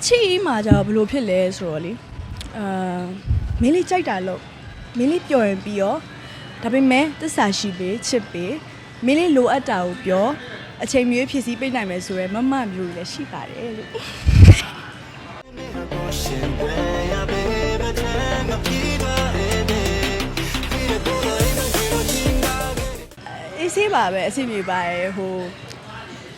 အချစ်အီးမှာကျတော့ဘယ်လိုဖြစ်လဲဆိုတော့လေအာမင်းလေးကြိုက်တာလို့မင်းလေးပျော်ရင်ပြီးရောဒါပေမဲ့သစ္စာရှိပေချစ်ပေမင်းလေးလိုအပ်တာကိုပြောအချိန်မီဖြည့်ဆည်းပေးနိုင်မယ်ဆိုရယ်မမမျိုးလည်းရှိပါတယ်လို့အေးဆေးပါပဲအဆင်ပြေပါရဲ့ဟို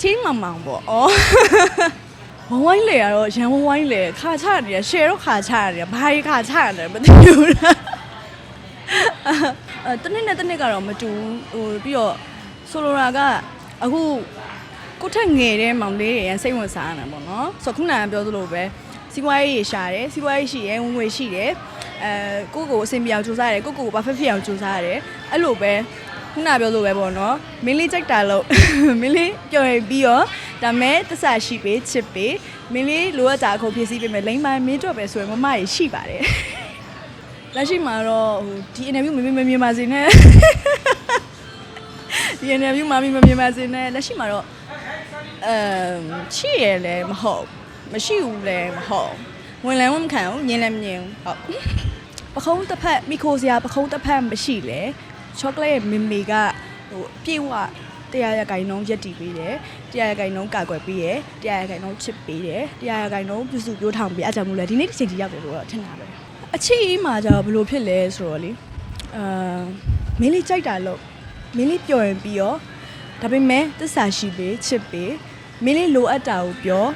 ချင်းမင်မောင်ပေါ့ဩ ဝဝိုင်းလေကတော့ရန်ဝဝိုင်းလေခါချနေရရှယ်တော့ခါချနေရဘာကြီးခါချနေမသိဘူးလားအဲတနေ့နဲ့တနေ့ကတော့မတူဘူးဟိုပြီးတော့ဆိုလိုတာကအခုကိုထက်ငယ်တဲ့မောင်လေးတွေရန်စိတ်ဝင်စားနေတာပေါ့နော်ဆိုတော့ခုနကပြောသလိုပဲစီးပွားရေးရှာတယ်စီးပွားရေးရှိရယ်ဝင်ငွေရှိတယ်အဲကိုယ့်ကိုယ်အဆင်ပြေအောင်ကြိုးစားရတယ်ကိုယ့်ကိုယ်ကို perfect ဖြစ်အောင်ကြိုးစားရတယ်အဲ့လိုပဲခုနကပြောလို့ပဲပေါ့နော်မင်းလေးကြိုက်တာလို့မင်းလေးပြောရင်ပြီးတော့ ဒါမဲ့တစ္ဆာရှိပေးချစ်ပေးမင်းလေးလိုအပ်တာအခုဖြည့်ဆည်းပေးမယ်လိမ့်မိုင်းမင်းတော့ပဲဆိုရင်မမကြီးရှိပါတယ်လက်ရှိမှာတော့ဟိုဒီ interview မမမမြင်ပါစေနဲ့ဒီ interview မမမမြင်ပါစေနဲ့လက်ရှိမှာတော့အမ်ချစ်ရလည်းမဟုတ်မရှိဘူးလည်းမဟုတ်ဝင်လည်းဝင်မခံဘူးညင်လည်းမညင်ဘူးဟုတ်ပခုံးတစ်ဖက်မိခိုစရာပခုံးတစ်ဖက်မရှိလေချောကလက်ရဲ့မမေကဟိုအပြည့်ဝ တရားရဂိုင်နှုံးရက်တီပေးတယ်တရားရဂိုင်နှုံးကာကွယ်ပေးတယ်တရားရဂိုင်နှုံးချစ်ပေးတယ်တရားရဂိုင်နှုံးပြုစုပြောထောင်ပေးအကြောင်းမို့လဲဒီနေ့ဒီချိန်ထိရောက်တယ်လို့တော့ထင်တာပဲအချစ်အီးမှာကျတော့ဘယ်လိုဖြစ်လဲဆိုတော့လေအာမင်းလေးကြိုက်တာလို့မင်းလေးပျော်ရင်ပြီးရောဒါပေမဲ့သစ္စာရှိပေးချစ်ပေးမင်းလေးလိုအပ်တာကိုပြော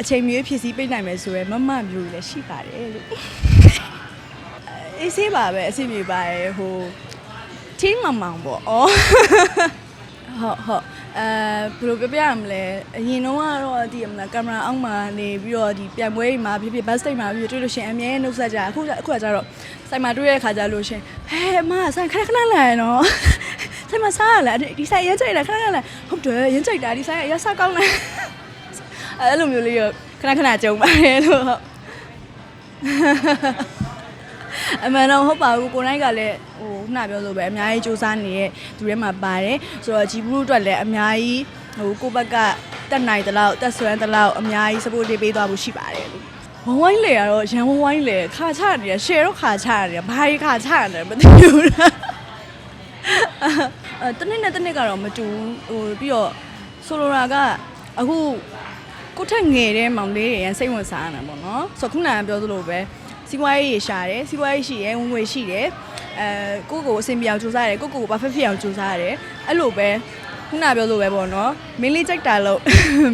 အချိန်မီဖြည့်ဆည်းပေးနိုင်မယ်ဆိုရယ်မမမျိုးလည်းရှိပါတယ်လို့အေးဆေးပါပဲအဆင်ပြေပါရဲ့ဟိုချင်းမင်မောင်ပေါ့ဩ ဟုတ်ဟုတ်အဲဘယ်လိုပြောပြရမလဲအရင်တော့ကတော့ဒီမလားကင်မရာအောက်မှာနေပြီးတော့ဒီပြန်ပွဲတွေမှာဖြစ်ဖြစ်ဘတ်စတိတ်မှာဖြစ်ဖြစ်တွေ့လို့ရှရင်အမြဲနှုတ်ဆက်ကြအခုအခုကကျတော့စိုက်မှာတွေ့ရတဲ့ခါကျလို့ရှရင်ဟဲအမစိုက်ခဏခဏလာရနော်စိုက်မှာစားရလားဒီစိုက်ရမ်းကြိုက်လားခဏခဏလာဟုတ်တယ်ရမ်းကြိုက်တာဒီစိုက်ရစားကောင်းလားအဲ့လိုမျိုးလေးရခဏခဏကြုံပါတယ်လို့ဟုတ် အမှန်တော့ဟုတ်ပါဘူးကိုနိုင်ကလည်းဟိုခုနပြောလို့ပဲအများကြီးစူးစမ်းနေတဲ့သူထဲမှာပါတယ်ဆိုတော့ဂျီဘူးတို့အတွက်လည်းအများကြီးဟိုကိုဘက်ကတက်နိုင်တဲ့လောက်တက်ဆွမ်းတဲ့လောက်အများကြီး support ပေးသွားဖို့ရှိပါတယ်လို့ဝဝိုင်းလေကတော့ရန်ဝဝိုင်းလေခါချနေရရှယ်တော့ခါချနေရဘာကြီးခါချနေမသိဘူးလားအဲတနေ့နဲ့တနေ့ကတော့မတူဘူးဟိုပြီးတော့ဆိုလိုတာကအခုကိုထက်ငယ်တဲ့မောင်လေးတွေရန်စိတ်ဝင်စားနေတာပေါ့နော်ဆိုတော့ခုနကပြောသလိုပဲ စီးပွားရေးရှာတယ်စီးပွားရေးရှိရယ်ဝင်ငွေရှိတယ်အဲကိုယ့်ကိုယ်အဆင်ပြေအောင်ကြိုးစားရတယ်ကိုယ့်ကိုယ်ကို perfect ဖြစ်အောင်ကြိုးစားရတယ်အဲ့လိုပဲခုနကပြောလို့ပဲပေါ့နော်မင်းလေးကြိုက်တာလို့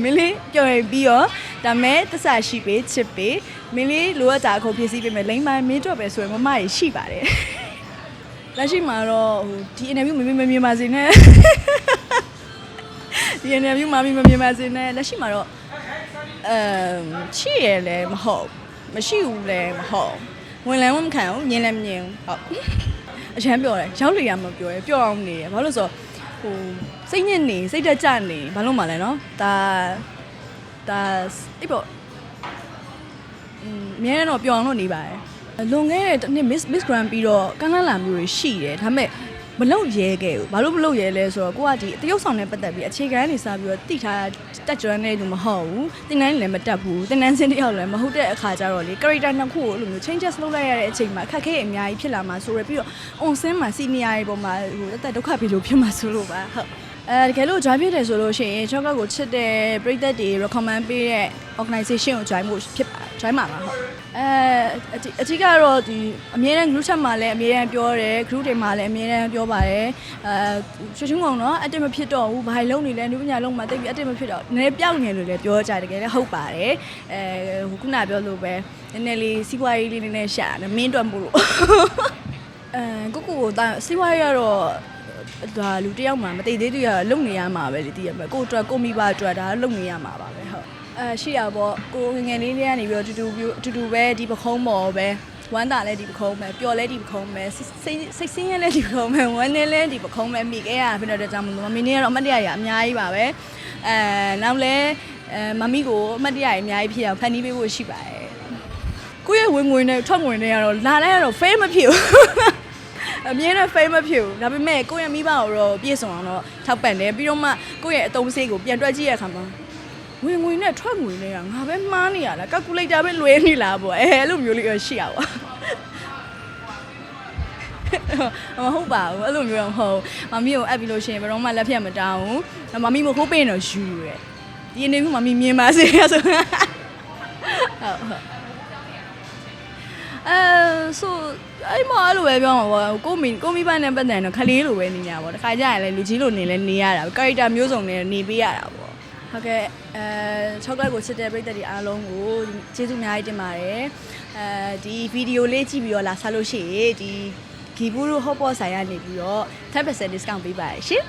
မင်းလေးပြောရင်ပြီးရောဒါမဲ့တစ္ဆာရှိပေးချစ်ပေးမင်းလေးလိုအပ်တာအခုဖြည့်ဆည်းပေးမယ်လိမ့်မိုင်းမင်းတော့ပဲဆိုရင်မမကြီးရှိပါတယ်လက်ရှိမှာတော့ဟိုဒီ interview မမမြင်ပါစေနဲ့ဒီ interview မမမြင်ပါစေနဲ့လက်ရှိမှာတော့အမ်ချစ်ရလည်းမဟုတ် မရှိဘူးလည်းမဟုတ်ဝင်လည်းဝင်မခံဘူးညင်လည်းမညင်ဘူးဟုတ်အချမ်းပြောတယ်ရောက်လေရမပြောရပြောအောင်နေရဘာလို့လဲဆိုတော့ဟိုစိတ်ညစ်နေစိတ်တက်ကြနေဘာလို့မှလဲနော်ဒါဒါအိပ်ပေါ့อืมအများနဲ့တော့ပြောအောင်လို့နေပါတယ်လွန်ခဲ့တဲ့တစ်နှစ် miss miss grand ပြီးတော့ကန်းလန်းလာမျိုးတွေရှိတယ်ဒါပေမဲ့ မလုပ်ရဲခဲ့ဘူးဘာလို့မလုပ်ရဲလဲဆိုတော့ကိုကဒီတရုပ်ဆောင်နဲ့ပတ်သက်ပြီးအခြေခံနေစားပြီးတော့တိထားတက်ကြွတဲ့လူမဟုတ်ဘူးတင်တန်းလည်းမတက်ဘူးတင်တန်းစင်းတယောက်လည်းမဟုတ်တဲ့အခါကျတော့လေ character နှစ်ခုကိုအဲ့လိုမျိုး changes လုပ်လိုက်ရတဲ့အချိန်မှာအခက်အခဲအများကြီးဖြစ်လာမှာဆိုရပြီးတော့ on scene မှာ senior တွေပေါ်မှာဟိုတက်တက်ဒုက္ခပြီလို့ဖြစ်မှာဆိုလို့ပါဟုတ် အဲတကယ်လို့ join ဖြစ်တယ်ဆိုလို့ရှိရင် chocolate ကိုချစ်တဲ့ပရိသတ်တွေ recommend ပေးတဲ့ organization ကို join ဖို့ဖြစ်ပါ join မှာပါဟုတ်အဲအတိအတိကတော့ဒီအမြဲတမ်း group chat မှာလည်းအမြဲတမ်းပြောတယ် group တွေမှာလည်းအမြဲတမ်းပြောပါတယ်အဲချွတ်ချုံကောင်တော့ active မဖြစ်တော့ဘူးဘာလုံးနေလဲနုပညာလုံးမှာတိတ်ပြီး active မဖြစ်တော့နည်းနည်းပြောက်နေလို့လည်းပြောကြတယ်တကယ်လည်းဟုတ်ပါတယ်အဲဟိုခုနပြောလို့ပဲနည်းနည်းလေးစီးပွားရေးလေးနည်းနည်းရှာတယ်မင်းတွက်မို့လို့အဲကိုကိုကိုတာစီးပွားရေးကတော့ ဒါလူတစ်ယောက်မှမသိသေးသူရလုံနေရမှာပဲလေတည်ရမယ်ကိုအတွက်ကိုမိဘအတွက်ဒါလုံနေရမှာပါပဲဟုတ်အဲရှိရပေါ့ကိုငယ်ငယ်လေးလေးကနေပြီးတော့တူတူအတူတူပဲဒီပခုံးပေါ်ပဲဝမ်းတာလည်းဒီပခုံးပဲပျော်လည်းဒီပခုံးပဲစိတ်စိတ်ဆင်းရဲလည်းဒီပခုံးပဲဝမ်းနေလည်းဒီပခုံးပဲမိခဲ့ရဖြစ်တော့တဲ့ကြောင့်မလို့မမီနေကတော့အမတ်တရရအများကြီးပါပဲအဲနောက်လည်းအဲမမီကိုအမတ်တရရအများကြီးဖြစ်အောင်ဖန်တီးပေးဖို့ရှိပါတယ်ကိုယ့်ရဲ့ဝင်ငွေနဲ့ထွက်ငွေနဲ့ကတော့လာလိုက်ကတော့ fail မဖြစ်ဘူး အမြဲတမ်း fail မဖြစ်ဘူးဒါပေမဲ့ကိုယ့်ရဲ့မိဘကိုတော့ပြည့်စုံအောင်တော့ထောက်ပံ့တယ်ပြီးတော့မှကိုယ့်ရဲ့အတုံးစေးကိုပြန်တွက်ကြည့်ရတဲ့အခါမှာမဝင်ငွေနဲ့ထွက်ငွေနဲ့ကငါပဲမှားနေရလားကယ်ကူလေတာပဲလွဲနေလားပေါ့အဲအဲ့လိုမျိုးလေးရရှိရပါမဟုတ်ပါဘူးအဲ့လိုမျိုးတော့မဟုတ်မမီကိုအပ်ပြီးလို့ရှိရင်ဘယ်တော့မှလက်ဖြတ်မတောင်းဘူးမမီမခိုးပင်းတော့ယူရဲဒီအနေမျိုးမမီမြင်ပါစေဆိုဟုတ်ဟုတ် အဲဆိုအဲ့မအဲ့လိုပဲပြောမှာပေါ့ကိုမီကိုမီပန်းနဲ့ပတ်သက်ရင်တော့ခလေးလိုပဲနေရပါပေါ့တခါကျရင်လည်းလူကြီးလိုနေလဲနေရတာကာရက်တာမျိုးစုံနဲ့နေပေးရတာပေါ့ဟုတ်ကဲ့အဲ6ကတ်ကိုချစ်တဲ့ပရိသတ်တွေအားလုံးကိုကျေးဇူးအများကြီးတင်ပါတယ်အဲဒီဗီဒီယိုလေးကြည့်ပြီးတော့လာစားလို့ရှိရင်ဒီဂီဘူးတို့ဟော့ပေါ့ဆိုင်ရနေပြီးတော့10% discount ပေးပါရရှင်